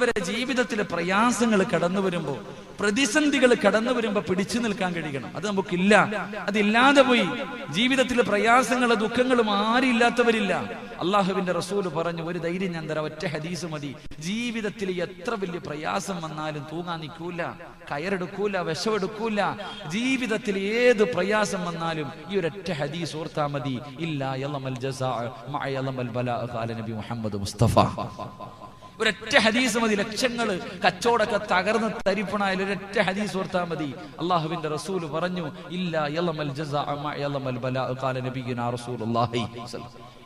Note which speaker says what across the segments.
Speaker 1: പ്രിയമുള്ളവരെ ജീവിതത്തിലെ പ്രയാസങ്ങൾ കടന്നു വരുമ്പോൾ പ്രതിസന്ധികൾ കടന്നു വരുമ്പോൾ പിടിച്ചു നിൽക്കാൻ കഴിയണം. അത് നമുക്കില്ല. അതില്ലാതെ പോയി ജീവിതത്തിലെ പ്രയാസങ്ങൾ ദുഃഖങ്ങളും ആരും ഇല്ലാത്തവരില്ല. അള്ളാഹുവിന്റെ റസൂൽ പറഞ്ഞു ഒരു ധൈര്യം ഞാൻ തരാം. ഒറ്റ ഹദീസ് മതി. ജീവിതത്തിൽ എത്ര വലിയ പ്രയാസം വന്നാലും തൂങ്ങാൻ നിൽക്കൂല. കയറെടുക്കൂല വിഷമെടുക്കൂല ജീവിതത്തിൽ ഏത് പ്രയാസം വന്നാലും ഈ ഒറ്റ ഹദീസ് ഓർത്താ മതി. ഇല്ല മുഹമ്മദ് മുസ്തഫ. ഒരൊറ്റ ഹദീസ് മതി ലക്ഷങ്ങൾ കച്ചവടമൊക്കെ തകർന്ന് തരിപ്പണായ ഒരൊറ്റ ഹദീസ് ഓർത്താൽ മതി. അള്ളാഹുവിന്റെ റസൂൽ പറഞ്ഞു ഇല്ല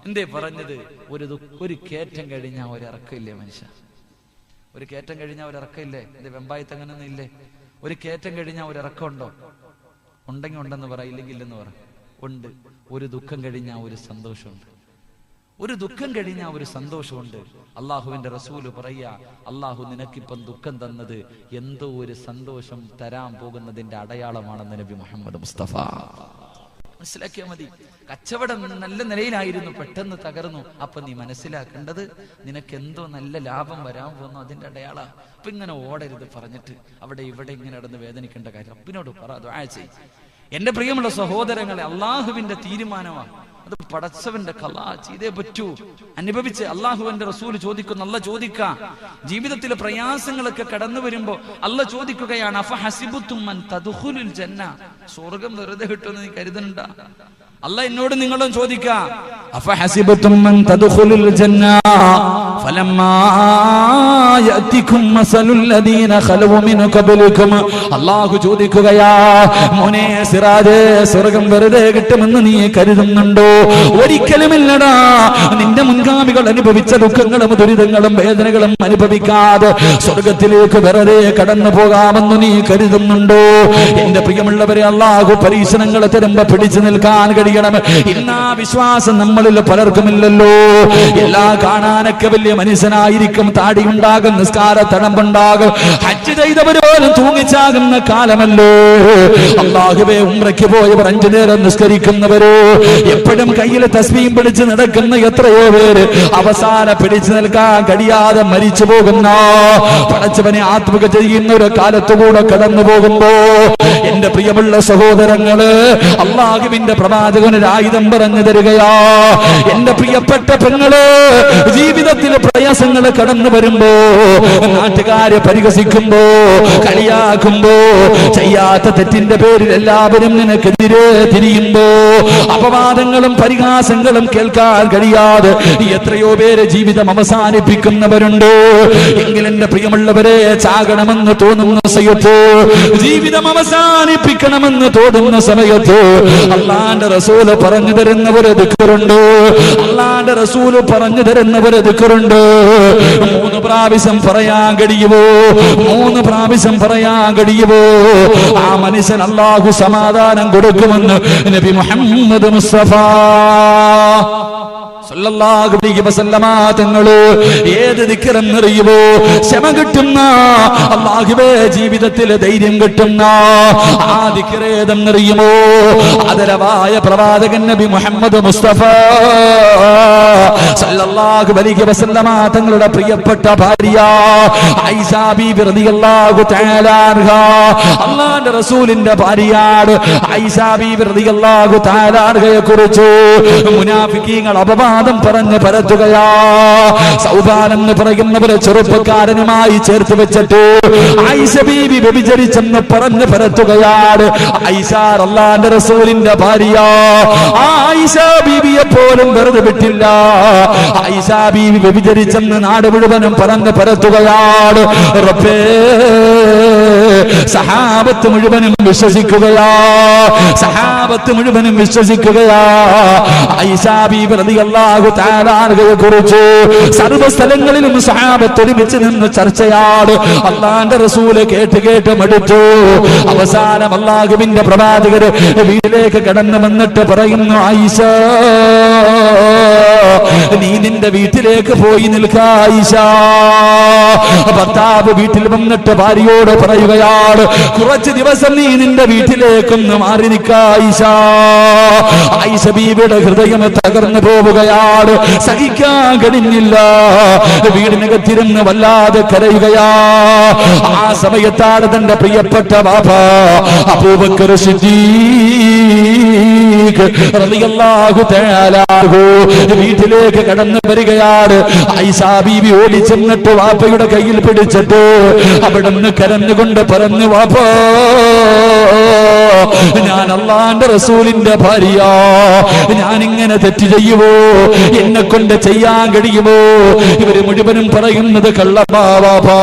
Speaker 1: എന്തേ പറഞ്ഞത്? ഒരു ഒരു കയറ്റം കഴിഞ്ഞാൽ ഒരിറക്കമില്ലേ മനുഷ്യ? ഒരു കയറ്റം കഴിഞ്ഞാൽ ഒരിറക്കമില്ലേ ഇത് വെമ്പായത്ത് അങ്ങനൊന്നും ഇല്ലേ ഒരു കയറ്റം കഴിഞ്ഞാൽ ഉണ്ടോ ഉണ്ടെങ്കിൽ ഉണ്ടെന്ന് പറ ഇല്ലെങ്കിൽ ഇല്ലെന്ന് പറ. ഉണ്ട്. ഒരു ദുഃഖം കഴിഞ്ഞാൽ ഒരു സന്തോഷമുണ്ട്. ഒരു ദുഃഖം കഴിഞ്ഞാൽ ഒരു സന്തോഷമുണ്ട്. അള്ളാഹുവിന്റെ റസൂൽ പറയ അള്ളാഹു നിനക്കിപ്പം ദുഃഖം തന്നത് എന്തോ ഒരു സന്തോഷം തരാൻ പോകുന്നതിന്റെ അടയാളമാണെന്ന് നബി മുഹമ്മദ് മുസ്തഫ. മനസ്സിലാക്കിയാൽ മതി. കച്ചവടം നല്ല നിലയിലായിരുന്നു പെട്ടെന്ന് തകർന്നു. അപ്പൊ നീ മനസ്സിലാക്കേണ്ടത് നിനക്ക് എന്തോ നല്ല ലാഭം വരാൻ പോകുന്നു അതിന്റെ അടയാള. അപ്പൊ ഇങ്ങനെ ഓടരുത് പറഞ്ഞിട്ട് അവിടെ ഇവിടെ ഇങ്ങനെ നടന്ന് വേദനിക്കേണ്ട കാര്യം. അപ്പിനോട് പറ എന്റെ പ്രിയമുള്ള സഹോദരങ്ങളെ അള്ളാഹുവിന്റെ തീരുമാനമാണ് അത് പടച്ചവന്റെ കല ചെയ്തേ പറ്റൂ. അനുഭവിച്ച് അള്ളാഹുവിന്റെ റസൂൽ ചോദിക്കുന്നു അല്ല ചോദിക്ക. ജീവിതത്തിലെ പ്രയാസങ്ങളൊക്കെ കടന്നു വരുമ്പോ അല്ല ചോദിക്കുകയാണ് അഫ ഹസിബുത്തുമ്മൻ തദുഹുലുൽ ജന്ന സ്വർഗം വെറുതെ കിട്ടുമെന്ന് നീ കരുതണ്ട. അല്ല എന്നോട് നിങ്ങളും ചോദിക്കാം അല്ലാഹു ചോദിക്കുകയാ മോനെ സിറാജ് സ്വർഗം വെറുതെ കിട്ടുമെന്ന് നീ കരുതുന്നുണ്ടോ? ഒരിക്കലുമില്ലടാ നിന്റെ മുൻഗാമികൾ അനുഭവിച്ച ദുഃഖങ്ങളും ദുരിതങ്ങളും വേദനകളും അനുഭവിക്കാതെ സ്വർഗത്തിലേക്ക് വെറുതെ കടന്നു പോകാമെന്ന് നീ കരുതുന്നുണ്ടോ? എന്റെ പ്രിയമുള്ളവരെ അള്ളാഹു പരീക്ഷണങ്ങളെ തരുമ്പോ പിടിച്ചു നിൽക്കാൻ കഴിയണം ആ വിശ്വാസം നമ്മളിൽ പലർക്കുമില്ലല്ലോ. എല്ലാ കാണാനൊക്കെ വലിയ മനുഷ്യനായിരിക്കും. താടിയുണ്ടാകും നിസ്കാര തടമ്പുണ്ടാകും. ഹജ്ജ് ചെയ്തവരോലും തൂങ്ങിച്ചാകുന്ന കാലമല്ലോ. അള്ളാഹുവേ ഉമ്രയ്ക്ക് പോയവർ അഞ്ചു നേരം നിസ്കരിക്കുന്നവരോ. എപ്പോഴും കയ്യിൽ തസ്മീം പിടിച്ച് നടക്കുന്ന എത്രയോ പേര് അവസാന പിടിച്ചു നിൽക്കാൻ കഴിയാതെ മരിച്ചു പോകുന്ന പടച്ചവനെ ആത്മക ചെയ്യുന്ന ഒരു കാലത്തുകൂടെ കടന്നു പോകുമ്പോ എന്റെ പ്രിയമുള്ള സഹോദരങ്ങൾ അള്ളാഹുവിന്റെ പ്രവാചകനൊരു ആയുധം പറഞ്ഞു തരികയാ. എന്റെ പ്രിയപ്പെട്ട പെങ്ങൾ ജീവിതത്തിലെ പ്രയാസങ്ങൾ കടന്നു വരുമ്പോ നാട്ടുകാരെ പരിഹസിക്കുമ്പോ കളിയാക്കുമ്പോ ചെയ്യാത്ത തെറ്റിന്റെ പേരിൽ എല്ലാവരും നിനക്കെതിരെ തിരിയുമ്പോ അപവാദങ്ങളും പരിഹാസങ്ങളും കേൾക്കാൻ കഴിയാതെ എത്രയോ പേര് ജീവിതം അവസാനിപ്പിക്കുന്നവരുണ്ട്. എങ്കിൽ എന്റെ പ്രിയമുള്ളവരെ ചാകണമെന്ന് തോന്നുന്ന സമയത്ത് ജീവിതം അവസാനിപ്പിക്കണമെന്ന് തോന്നുന്ന സമയത്ത് അള്ളാന്റെ റസൂൽ പറഞ്ഞു തരുന്ന ഒരു ദിക്കറുണ്ട്. അള്ളാന്റെ റസൂൽ പറഞ്ഞു തരുന്ന ഒരു ദിക്കറുണ്ട്. മൂന്ന് പ്രാവശ്യം പറയാൻ കഴിയുമോ മൂന്ന് പ്രാവശ്യം പറയാൻ കഴിയുമോ ആ മനുഷ്യൻ അള്ളാഹു സമാധാനം കൊടുക്കുമെന്ന് നബി മുഹമ്മദ് മുസ്തഫ. തങ്ങൾ ജീവിതത്തിലെ ധൈര്യം കിട്ടുന്ന ആ ദിക്കറേതെന്നറിയുമോ അതരവായ പ്രവാചകൻ നബി മുഹമ്മദ് മുസ്തഫ സല്ലല്ലാഹു അലൈഹി വസല്ലമ തങ്ങളുടെ പ്രിയപ്പെട്ട ഭാര്യ റളിയല്ലാഹു തആല റസൂലിന്റെ ഭാര്യയാണ് ഐസ ബീബി റളിയല്ലാഹു കുറിച്ച്. മുനാഫിക്കീങ്ങൾ അപവാദം പറഞ്ഞ് പരത്തുകയാ. സൗദാനെന്ന് പറയുന്നവരെ ചെറുപ്പക്കാരനുമായി ചേർത്ത് വെച്ചിട്ട് ഐസ ബീവി വ്യഭിചരിച്ചെന്ന് പറഞ്ഞ് പരത്തുകയാണ്. ഐസ അല്ലാന്റെ റസൂലിന്റെ ഭാര്യ. ആയിഷ ബീവിയെ പോലും വെറുതെ വിട്ടില്ല. ഐശാ ബീവി വ്യഭിചരിച്ചെന്ന് നാട് മുഴുവനും പറഞ്ഞ് പരത്തുകയാണ്. റബ്ബേ സഹാബത്ത് മുഴുവനും വിശ്വസിക്കുകയാ. സഹാബത്ത് മുഴുവനും വിശ്വസിക്കുകയാ. കുറിച്ച് സർവ സ്ഥലങ്ങളിലും ഒരുമിച്ച് നിന്ന് ചർച്ചയാണ് അള്ളാന്റെ റസൂൽ കേട്ട് കേട്ട് മടുത്തു. അവസാനം അള്ളാഹുവിന്റെ പ്രവാചകര് വീട്ടിലേക്ക് കടന്നു വന്നിട്ട് പറയുന്നു ആയിഷ നീ നിന്റെ വീട്ടിലേക്ക് പോയി നിൽക്കായിഷ ഭർത്താവ് വീട്ടിൽ വന്നിട്ട് ഭാര്യയോട് പറയുകയാണ് കുറച്ച് ദിവസം നീ നിന്റെ വീട്ടിലേക്കൊന്ന് മാറി നിൽക്കായിഷ ബീവിയുടെ ഹൃദയം തകർന്നു പോവുകയാണ്. സഹിക്കാൻ കഴിഞ്ഞില്ല വീടിനകത്തിരുന്ന് വല്ലാതെ കരയുകയാ. ആ സമയത്താണ് തന്റെ പ്രിയപ്പെട്ട ബാബ അബൂബക്കർ സിദ്ദീഖ് വീട്ടിലേക്ക് കടന്നു വരികയാണ്. ഐസാ ബീവി ഓടി ചെന്നിട്ട് വാപ്പയുടെ കയ്യിൽ പിടിച്ചിട്ട് അവിടുന്ന് കരഞ്ഞുകൊണ്ട് പറഞ്ഞു വാപ്പ. ഞാൻ അള്ളാന്റെ റസൂലിന്റെ ഭാര്യ ഞാൻ ഇങ്ങനെ തെറ്റ് ചെയ്യുമോ എന്നെ കൊണ്ട് ചെയ്യാൻ കഴിയുമോ ഇവർ മുഴുവനും പറയുന്നത് കള്ളപ്പാവാ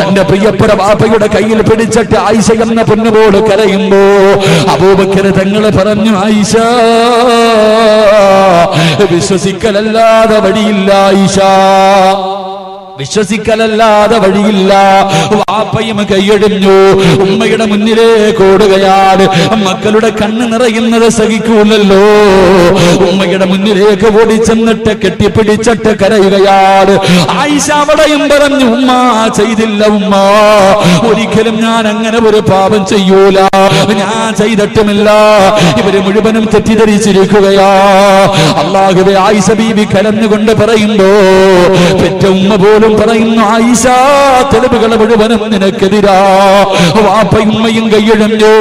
Speaker 1: തന്റെ പ്രിയപ്പെട്ട വാപ്പയുടെ കയ്യിൽ പിടിച്ചിട്ട് ആയിഷ എന്ന പൊന്നുപോട് കരയുമ്പോ അബൂബക്കര് തങ്ങളെ പറഞ്ഞു ആയിഷ വിശ്വസിക്കലല്ലാതെ വഴിയില്ല ആയിഷ. വിശ്വസിക്കലല്ലാതെ വഴിയില്ല. വാപ്പയും കൈയടിഞ്ഞു. ഉമ്മയുടെ മുന്നിലേക്ക് ഓടുകയാണ് മക്കളുടെ കണ്ണ് നിറയുന്നത് സഹിക്കൂലല്ലോ. ഉമ്മയുടെ മുന്നിലേക്ക് ഓടിച്ചെന്നിട്ട് കെട്ടിപ്പിടിച്ചിട്ട് കരയുകയാണ്. ആയിഷ പറഞ്ഞു ഉമ്മ ചെയ്തില്ല ഉമ്മ. ഒരിക്കലും ഞാൻ അങ്ങനെ ഒരു പാപം ചെയ്യൂല. ഞാൻ ചെയ്തിട്ടുമില്ല. ഇവർ മുഴുവനും തെറ്റിദ്ധരിച്ചിരിക്കുകയാ. അള്ളാഹുവെ ആയിഷ ബീവി കരഞ്ഞുകൊണ്ട് പറയുമ്പോ പെറ്റ ഉമ്മ പോലും പറയുന്നു ആയിഷ തെളിവുകൾ മുഴുവനും നിനക്കെതിരാ. വാപ്പയും ഉമ്മയും കൈയിഴഞ്ഞു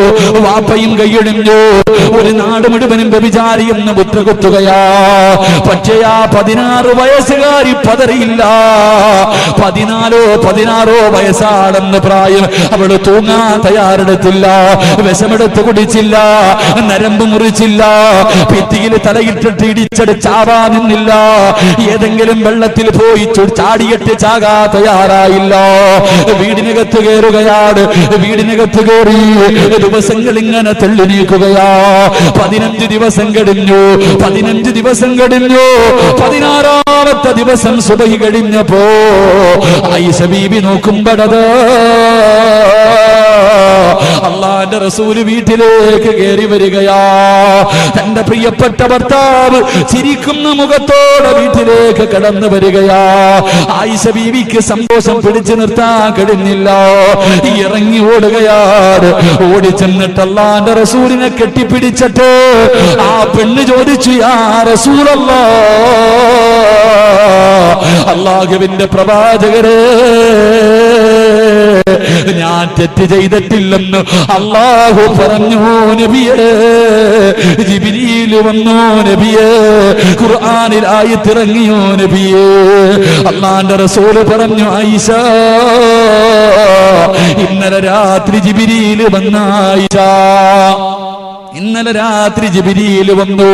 Speaker 1: വാപ്പയും കൈയിഴഞ്ഞു. ഒരു നാട് മുഴുവനും വ്യഭിചാരി എന്ന് മുദ്രകുത്തുകയാ പക്ഷേ ആ പതിനാറ് വയസ്സുകാരി പതറിയില്ല. പതിനാലോ പതിനാറോ വയസ്സാണെന്ന് പ്രായം. അവൾ തൂങ്ങാൻ തയ്യാറെടുത്തില്ല വിഷമെടുത്ത് കുടിച്ചില്ല നരമ്പ് മുറിച്ചില്ല ഭിത്തിയിൽ തലയിട്ടിട്ട് ഇടിച്ചെടുച്ചാവാ ചാവാ നിന്നില്ല. ഏതെങ്കിലും വെള്ളത്തിൽ പോയി ചാടിയിട്ട് ചാകാ തയ്യാറായില്ല. വീടിനകത്ത് കയറുകയാണ്. വീടിനകത്ത് കയറി ദിവസങ്ങൾ ഇങ്ങനെ തള്ളി നീക്കുകയാ പതിനഞ്ച് ദിവസം കഴിഞ്ഞു. പതിനഞ്ച് ദിവസം കഴിഞ്ഞു. പതിനാറാമത്തെ ദിവസം സുബഹി കഴിഞ്ഞപ്പോ ഐസ ബീബി നോക്കുമ്പോഴത് അള്ളാന്റെ റസൂൽ വീട്ടിലേക്ക് കയറി വരികയാ. തന്റെ പ്രിയപ്പെട്ട ഭർത്താവ് ചിരിക്കുന്ന മുഖത്തോടെ വീട്ടിലേക്ക് കടന്നു വരികയാ. ആയിഷ ബീവിക്ക് സന്തോഷം പിടിച്ചു നിർത്താൻ കഴിഞ്ഞില്ല. ഇറങ്ങി ഓടുകയാണ്. ഓടി ചെന്നിട്ട് അള്ളാന്റെ റസൂലിനെ കെട്ടിപ്പിടിച്ചിട്ട് ആ പെണ്ണ് ചോദിച്ചു യാ റസൂലല്ല അള്ളാഹുവിന്റെ പ്രവാചകരെ ഞാൻ തെറ്റ് ചെയ്തിട്ടില്ലെന്ന് അള്ളാഹു പറഞ്ഞു നബിയേ. ജിബിരിയിൽ വന്നു നബിയേ. ഖുർആനിൽ ആയത്തിറങ്ങിയോ നബിയേ. അള്ളാന്റെ റസൂൽ പറഞ്ഞു ആയിഷ ഇന്നലെ രാത്രി ജിബിരിയിൽ വന്ന ആയിഷ. ഇന്നലെ രാത്രി ജിബിരിയിൽ വന്നു.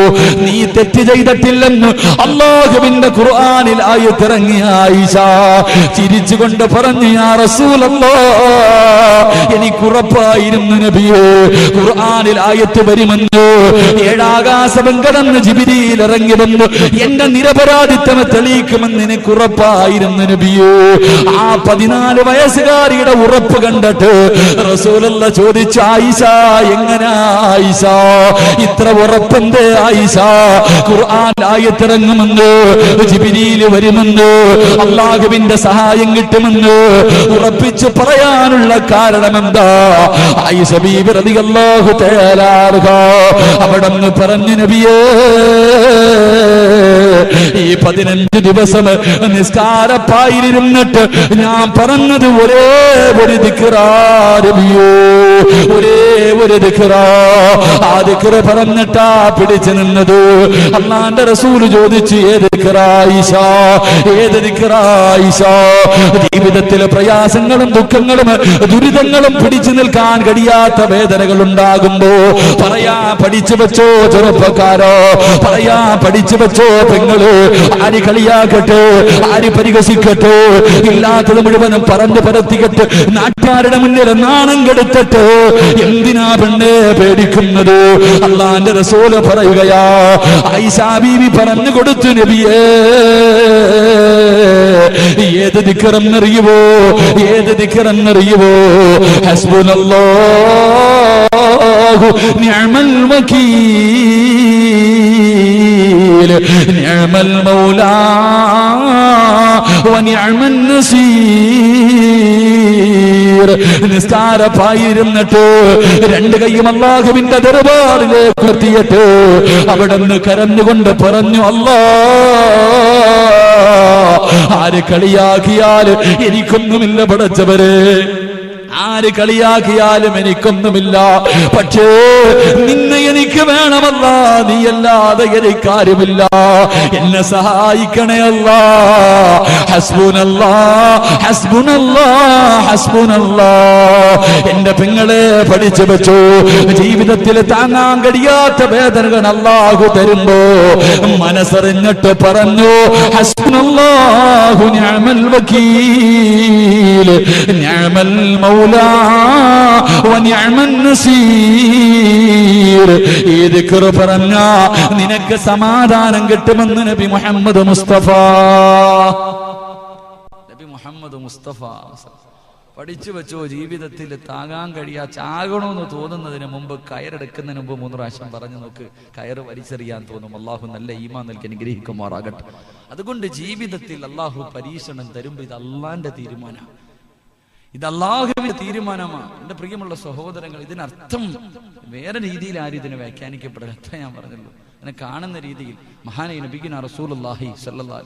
Speaker 1: നീ തെറ്റ് ചെയ്തിട്ടില്ലെന്ന് അള്ളാഹുവിന്റെ ഖുർആാനിൽ ആയി തിറങ്ങി ആയിഷ. ചിരിച്ചുകൊണ്ട് പറഞ്ഞു ആ റസൂലല്ലോ എനിക്കുറപ്പായിരുന്നു നബിയോ ഖുർആനിൽ ആയത്ത് വരുമെന്ന്. ഏഴാകാശം കടന്ന് ജിബിരിയിൽ ഇറങ്ങി വന്നു. എന്റെ നിരപരാധിത്വം തെളിയിക്കുമെന്ന് എനിക്കുറപ്പായിരുന്നു നബിയെ. ആ പതിനാല് വയസ്സുകാരിയുടെ ഉറപ്പ് കണ്ടിട്ട് റസൂലല്ല ചോദിച്ച ആയിഷ എങ്ങനെ ആയിഷ? ഇത്ര ഉറപ്പെന്ത് ആയിഷ. ഖുർആൻ ആയത്തിറങ്ങുമെന്ന് ജിബിരിയിൽ വരുമെന്ന് അള്ളാഹുവിന്റെ സഹായം കിട്ടുമെന്ന് ഉറപ്പിച്ചു പറയാനുള്ള കാരണം എന്താ ആയിഷ ബീബി റളിയല്ലാഹു തആല അൻഹ പറഞ്ഞു നബിയേ ഈ പതിനഞ്ച് ദിവസം നിസ്കാരപ്പായിരുന്നിട്ട് ഞാൻ പറഞ്ഞത് ഒരേ ഒരു ദിക്റാരബിയോ ഒരേ ഒരു ദിക്റാ. ആ ദിക്റ് പറഞ്ഞിട്ടാ പിടിച്ചു നിന്നത്. അള്ളാന്റെ റസൂൽ ചോദിച്ചു ഏത് ജീവിതത്തിലെ പ്രയാസങ്ങളും ദുഃഖങ്ങളും ദുരിതങ്ങളും പിടിച്ചു നിൽക്കാൻ കഴിയാത്ത വേദനകൾ ഉണ്ടാകുമ്പോ പറയാ പഠിച്ചു വെച്ചോ ചെറുപ്പക്കാരോ? പറയാ പഠിച്ചു വെച്ചോ പെങ്ങൾ? ആര് കളിയാക്കട്ടെ? ആര് പരിഹസിക്കട്ടെ? ഇല്ലാത്തത് മുഴുവനും പറഞ്ഞു പരത്തിക്കട്ട് നാട്ടുകാരുടെ മുന്നിൽ നാണം കെടുത്തട്ടെ എന്തിനാ പെണ്ണെ പേടിക്കുന്നത്? അള്ളാന്റെ റസൂൽ പറയുകയാ ഐഷാ ബീവി പറഞ്ഞു കൊടുത്തു നബിയേ. ഏത് ദിക്കറെന്നറിയുവോ ഏത് ദിക്കറെന്നറിയുവോ ഹസ്ബുനല്ലോ ഞാൻ വകീൽ. ജിബ്രീൽ നിഅമൽ മൗലാ വനിഅമൻ നസീർ. നിസ്താരപ്പായിരുന്നിട്ട് രണ്ട് കൈയും അള്ളാഹുവിന്റെ ദർബാറിലേക്ക് നിർത്തിയിട്ട്. അവിടെ നിന്ന് കരന്നുകൊണ്ട് പറഞ്ഞു അല്ലാ ആര് കളിയാക്കിയാൽ എനിക്കൊന്നുമില്ല പടച്ചവരെ. ആര് കളിയാക്കിയാലും എനിക്കൊന്നുമില്ല. പക്ഷേ നിന്നെ എനിക്ക് വേണമല്ല. നീയല്ലാതെ എനിക്കാരുമില്ല എന്നെ സഹായിക്കണേ അല്ല. ഹസ്ബുനല്ല ഹസ്ബുനല്ല ഹസ്ബുനല്ലാ. എന്റെ പെങ്ങളെ പഠിച്ചു വെച്ചു. ജീവിതത്തിൽ താങ്ങാൻ കഴിയാത്ത വേദനകൾ അല്ലാഹു തരുമ്പോ മനസ്സറിഞ്ഞിട്ട് പറഞ്ഞു ഹസ്ബുനല്ലാഹു നിഅമൽ വക്കീൽ. നിഅമൽ മൗലാ ഏത് ദിക്ർ പറഞ്ഞ നിനക്ക് സമാധാനം കിട്ടുമെന്ന് നബി മുഹമ്മദ് മുസ്തഫ. നബി മുഹമ്മദ് മുസ്തഫ പഠിച്ചു വെച്ചോ ജീവിതത്തിൽ താങ്ങാൻ കഴിയാ ചാകണമെന്ന് തോന്നുന്നതിന് മുമ്പ് കയറെടുക്കുന്നതിന് മുമ്പ് മൂന്ന് പ്രാവശ്യം പറഞ്ഞു നോക്ക് കയറ് വലിച്ചെറിയാൻ തോന്നും. അള്ളാഹു നല്ല ഈമാ നൽകി അനുഗ്രഹിക്കുമാറാകട്ടെ. അതുകൊണ്ട് ജീവിതത്തിൽ അള്ളാഹു പരീക്ഷണം തരുമ്പോൾ ഇത് അള്ളാന്റെ തീരുമാനം ഇത് അള്ളാഹുവിന്റെ തീരുമാനമാണ്. എന്റെ പ്രിയമുള്ള സഹോദരങ്ങൾ ഇതിനർത്ഥം വേറെ രീതിയിൽ ആരും ഇതിനെ വ്യാഖ്യാനിക്കപ്പെടില്ല. അത്ര ഞാൻ പറഞ്ഞുള്ളൂ. അതിനെ കാണുന്ന രീതിയിൽ മഹാനെ നബിഗിന റസൂൽ അള്ളാഹി സല്ലാൽ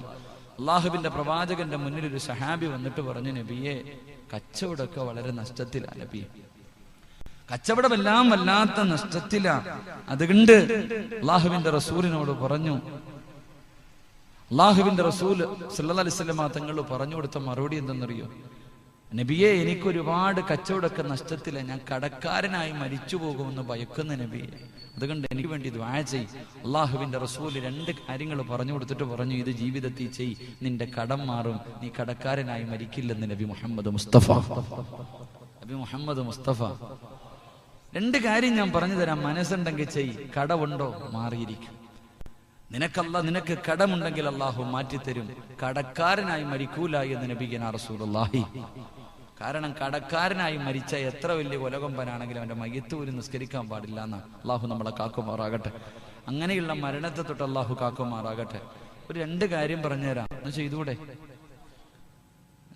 Speaker 1: അള്ളാഹുവിന്റെ പ്രവാചകന്റെ മുന്നിൽ ഒരു സഹാബി വന്നിട്ട് പറഞ്ഞു നബിയെ കച്ചവടമൊക്കെ വളരെ നഷ്ടത്തിലാണ് നബിയെ കച്ചവടമെല്ലാം വല്ലാത്ത നഷ്ടത്തിലാ. അതുകൊണ്ട് അള്ളാഹുവിന്റെ റസൂലിനോട് പറഞ്ഞു അള്ളാഹുവിന്റെ റസൂൽ സല്ലാ അലൈഹി വസല്ലമ തങ്ങൾ പറഞ്ഞു കൊടുത്ത മറുപടി എന്തെന്നറിയോ? നബിയെ എനിക്ക് ഒരുപാട് കച്ചവടമൊക്കെ നഷ്ടത്തില്ല ഞാൻ കടക്കാരനായി മരിച്ചു പോകുമെന്ന് ഭയക്കുന്ന നബിയെ. അതുകൊണ്ട് എനിക്ക് വേണ്ടി ദ്വാ ചെയ്. അള്ളാഹുവിന്റെ റസൂൽ രണ്ട് കാര്യങ്ങൾ പറഞ്ഞു കൊടുത്തിട്ട് പറഞ്ഞു ഇത് ജീവിതത്തിൽ ചെയ്. നിന്റെ കടം മാറും. നീ കടക്കാരനായി മരിക്കില്ലെന്ന് നബി മുഹമ്മദ് മുസ്തഫ. നബി മുഹമ്മദ് മുസ്തഫ. രണ്ട് കാര്യം ഞാൻ പറഞ്ഞു തരാം. മനസ്സുണ്ടെങ്കിൽ ചെയ്. കടവുണ്ടോ? മാറിയിരിക്കും. നിനക്കല്ല നിനക്ക് കടമുണ്ടെങ്കിൽ അള്ളാഹു മാറ്റിത്തരും. കടക്കാരനായി മരിക്കൂല എന്ന് നബിഗന റസൂലുള്ളാഹി. കാരണം കടക്കാരനായി മരിച്ച എത്ര വലിയ കൊലകൊമ്പനാണെങ്കിലും അവന്റെ മയ്യത്ത് പോലും നിസ്കരിക്കാൻ പാടില്ല എന്ന്. അള്ളാഹു നമ്മളെ കാക്കുമാറാകട്ടെ. അങ്ങനെയുള്ള മരണത്തെ തൊട്ട് അള്ളാഹു കാക്കുമാറാകട്ടെ. ഒരു രണ്ട് കാര്യം പറഞ്ഞുതരാം. എന്ന് ചെയ്തൂടെ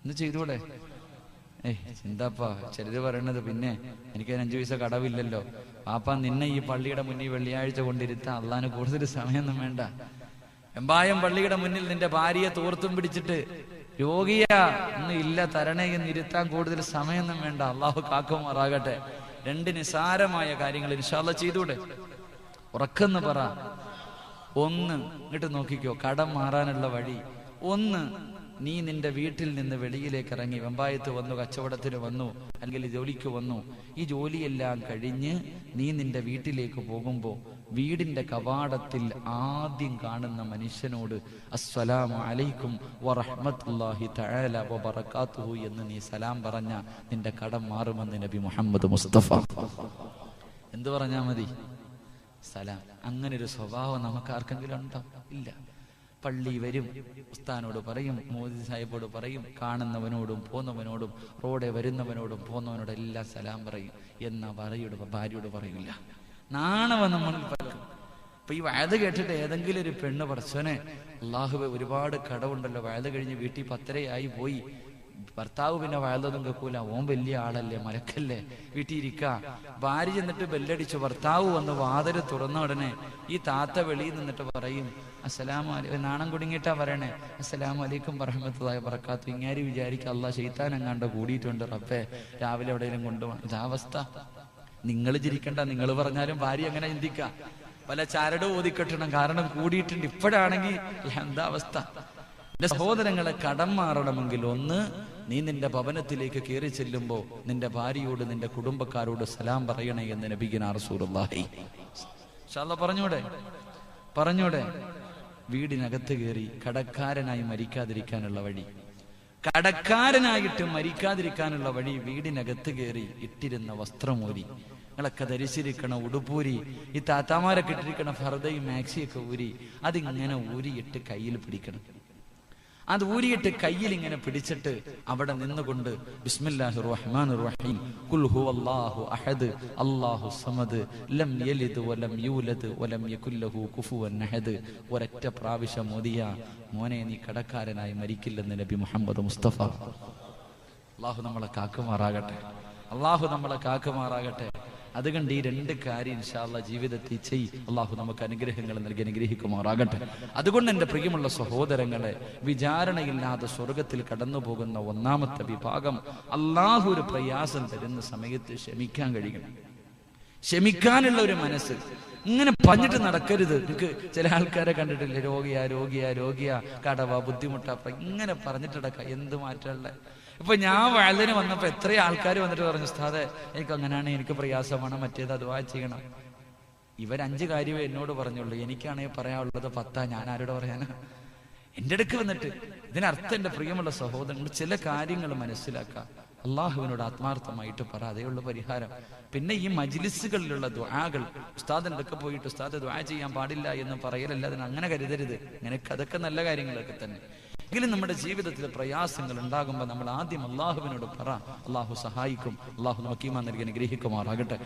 Speaker 1: എന്ന് ചെയ്തൂടെ ഏയ് എന്താപ്പാ? ചിലര് പറയണത് പിന്നെ എനിക്ക് അഞ്ചു പൈസ കടവില്ലല്ലോ. പാപ്പ നിന്നെ ഈ പള്ളിയുടെ മുന്നിൽ വെള്ളിയാഴ്ച കൊണ്ടിരുത്താൻ അള്ളാന് കൂടുതൽ സമയമൊന്നും വേണ്ട. എമ്പായം പള്ളിയുടെ മുന്നിൽ നിന്റെ ഭാര്യയെ തോർത്തും പിടിച്ചിട്ട് രോഗിയാ ഒന്നും ഇല്ല തരണേ എന്ന് ഇരുത്താൻ കൂടുതൽ സമയമൊന്നും വേണ്ട. അള്ളാഹു കാക്കുമാറാകട്ടെ. രണ്ട് നിസാരമായ കാര്യങ്ങൾ ഇൻഷാല്ല ചെയ്തൂടെ. ഉറക്കെന്ന് പറ. ഒന്ന് ഇങ്ങോട്ട് നോക്കിക്കോ. കടം മാറാനുള്ള വഴി. ഒന്ന് നീ നിന്റെ വീട്ടിൽ നിന്ന് വെളിയിലേക്ക് ഇറങ്ങി വെമ്പായത്ത് വന്നു കച്ചവടത്തിന് വന്നു അല്ലെങ്കിൽ ജോലിക്ക് വന്നു. ഈ ജോലിയെല്ലാം കഴിഞ്ഞ് നീ നിന്റെ വീട്ടിലേക്ക് പോകുമ്പോൾ വീടിന്റെ കവാടത്തിൽ ആദ്യം കാണുന്ന മനുഷ്യനോട് അസ്സലാമു അലൈക്കും വറഹ്മത്തുള്ളാഹി തആല വബറകാതുഹു എന്ന് നീ സലാം പറഞ്ഞ നിന്റെ കടം മാറുമെന്ന് നബി മുഹമ്മദ് മുസ്തഫ. എന്തു പറഞ്ഞാ മതി? സലാം. അങ്ങനെ ഒരു സ്വഭാവം നമുക്ക് ആർക്കെങ്കിലും ഉണ്ടോ? ഇല്ല. പള്ളി വരും. ഉസ്താനോട് പറയും മോദി സാഹിബോട് പറയും കാണുന്നവനോടും പോന്നവനോടും റോഡെ വരുന്നവനോടും പോന്നവനോടും എല്ലാം സലാം പറയും. എന്നാ പറയോട് ഭാര്യയോട് പറയില്ല നാണവ നമ്മൾ പറയും. അപ്പൊ ഈ വയത് കേട്ടിട്ട് ഏതെങ്കിലും ഒരു പെണ്ണ് പറച്ചോനെ അള്ളാഹുബെ ഒരുപാട് കടവുണ്ടല്ലോ. വയത് കഴിഞ്ഞ് വീട്ടിൽ പത്തരയായി പോയി. ഭർത്താവ് പിന്നെ വയലൊന്നും കേൾക്കൂല. ഓൻ വലിയ ആളല്ലേ മലക്കല്ലേ. വീട്ടിയിരിക്ക ഭാര്യ ചെന്നിട്ട് ബെല്ലടിച്ചു. ഭർത്താവ് വന്ന് വാതിൽ തുറന്ന ഉടനെ ഈ താത്ത വെളിയിൽ നിന്നിട്ട് പറയും അസ്സലാമു നാണം കുടുങ്ങിയിട്ടാ പറയണേ. അസ്സലാമു അലൈക്കും പറഹമത്തതായ പറക്കാത്തു ഇങ്ങാരി വിചാരിക്കുക അള്ളാഹ് ചെയ്താൻ എങ്ങാണ്ട് കൂടിയിട്ടുണ്ട് റബ്ബേ. രാവിലെ എവിടെയെങ്കിലും കൊണ്ടുപോകണം. ഇതാവസ്ഥ നിങ്ങൾ ചിരിക്കണ്ട. നിങ്ങൾ പറഞ്ഞാലും ഭാര്യ അങ്ങനെ ചിന്തിക്ക? പല ചരട് ഓതിക്കെട്ടണം. കാരണം കൂടിയിട്ടുണ്ട്. ഇപ്പോഴാണെങ്കിൽ എന്താ അവസ്ഥ? സഹോദരങ്ങളെ കടം മാറണമെങ്കിൽ ഒന്ന് നീ നിന്റെ ഭവനത്തിലേക്ക് കയറി ചെല്ലുമ്പോ നിന്റെ ഭാര്യയോട് നിന്റെ കുടുംബക്കാരോട് സലാം പറയണേ എന്ന് നബിഗിന റസൂലുള്ളാഹി ഇൻഷാല്ലാ പറഞ്ഞൂടെ? പറഞ്ഞൂടെ? വീടിനകത്ത് കയറി കടക്കാരനായി മരിക്കാതിരിക്കാനുള്ള വഴി. കടക്കാരനായിട്ട് മരിക്കാതിരിക്കാനുള്ള വഴി വീടിനകത്ത് കയറി ഇട്ടിരുന്ന വസ്ത്രമൂരി. നിങ്ങളൊക്കെ ധരിച്ചിരിക്കണ ഉടുപ്പൂരി ഈ താത്താമാരൊക്കെ ഇട്ടിരിക്കണ ഫർദയും മാക്സിയൊക്കെ ഊരി അതിങ്ങനെ ഊരിയിട്ട് കയ്യിൽ പിടിക്കണം. അത് ഊരിയിട്ട് കയ്യിൽ ഇങ്ങനെ പിടിച്ചിട്ട് അവിടെ നിന്നുകൊണ്ട് ഒരൊറ്റ പ്രാവശ്യം മോദിയ മോനെ നീ കടക്കാരനായി മരിക്കില്ലെന്ന് നബി മുഹമ്മദ് മുസ്തഫ. അള്ളാഹു നമ്മളെ കാക്കുമാറാകട്ടെ. അള്ളാഹു നമ്മളെ കാക്കുമാറാകട്ടെ. അതുകൊണ്ട് ഈ രണ്ട് കാര്യം ഇൻഷാല്ല ജീവിതത്തിൽ ചെയ്. അള്ളാഹു നമുക്ക് അനുഗ്രഹങ്ങൾ നൽകി അനുഗ്രഹിക്കുമാറാകട്ടെ. അതുകൊണ്ട് എന്റെ പ്രിയമുള്ള സഹോദരങ്ങളെ വിചാരണയില്ലാതെ സ്വർഗത്തിൽ കടന്നു പോകുന്ന ഒന്നാമത്തെ വിഭാഗം അള്ളാഹു ഒരു പ്രയാസം തരുന്ന സമയത്ത് ക്ഷമിക്കാൻ കഴിയണം. ക്ഷമിക്കാനുള്ള ഒരു മനസ്സ്. ഇങ്ങനെ പറഞ്ഞിട്ട് നടക്കരുത്. എനിക്ക് ചില ആൾക്കാരെ കണ്ടിട്ടില്ലേ? രോഗിയാ രോഗിയാ രോഗിയാ കടവ ബുദ്ധിമുട്ടാ ഇങ്ങനെ പറഞ്ഞിട്ടടക്ക. എന്ത് മാറ്റമുള്ള ഇപ്പൊ ഞാൻ വഴലിന് വന്നപ്പോ എത്ര ആൾക്കാർ വന്നിട്ട് പറഞ്ഞു ഉസ്താദെ എനിക്ക് അങ്ങനെയാണ് എനിക്ക് പ്രയാസമാണ് മറ്റേത് അതുവാ ചെയ്യണം. ഇവരഞ്ച് കാര്യമേ എന്നോട് പറഞ്ഞുള്ളൂ. എനിക്കാണെങ്കിൽ പറയാനുള്ളത് പത്താ ഞാൻ ആരോട് പറയാനാ? എന്റെ അടുക്ക് വന്നിട്ട് ഇതിനർത്ഥം എന്റെ പ്രിയമുള്ള സഹോദരങ്ങൾ ചില കാര്യങ്ങൾ മനസ്സിലാക്കുക അള്ളാഹുവിനോട് ആത്മാർത്ഥമായിട്ട് പറ അതേയുള്ള പരിഹാരം. പിന്നെ ഈ മജ്ലിസുകളിലുള്ള ദ്വാകൾ ഉസ്താദിനൊക്കെ പോയിട്ട് ഉസ്താദ് ദ്വാ ചെയ്യാൻ പാടില്ല എന്ന് പറയലല്ല അതിന് അങ്ങനെ കരുതരുത്. നിനക്ക് അതൊക്കെ നല്ല കാര്യങ്ങളൊക്കെ തന്നെ. എങ്കിലും നമ്മുടെ ജീവിതത്തിൽ പ്രയാസങ്ങൾ ഉണ്ടാകുമ്പോൾ നമ്മൾ ആദ്യം അള്ളാഹുവിനോട് പറ. അള്ളാഹു സഹായിക്കും. അള്ളാഹു നമുക്ക് ഈമാൻ നൽകി അനുഗ്രഹിക്കുമാറാകട്ടെ.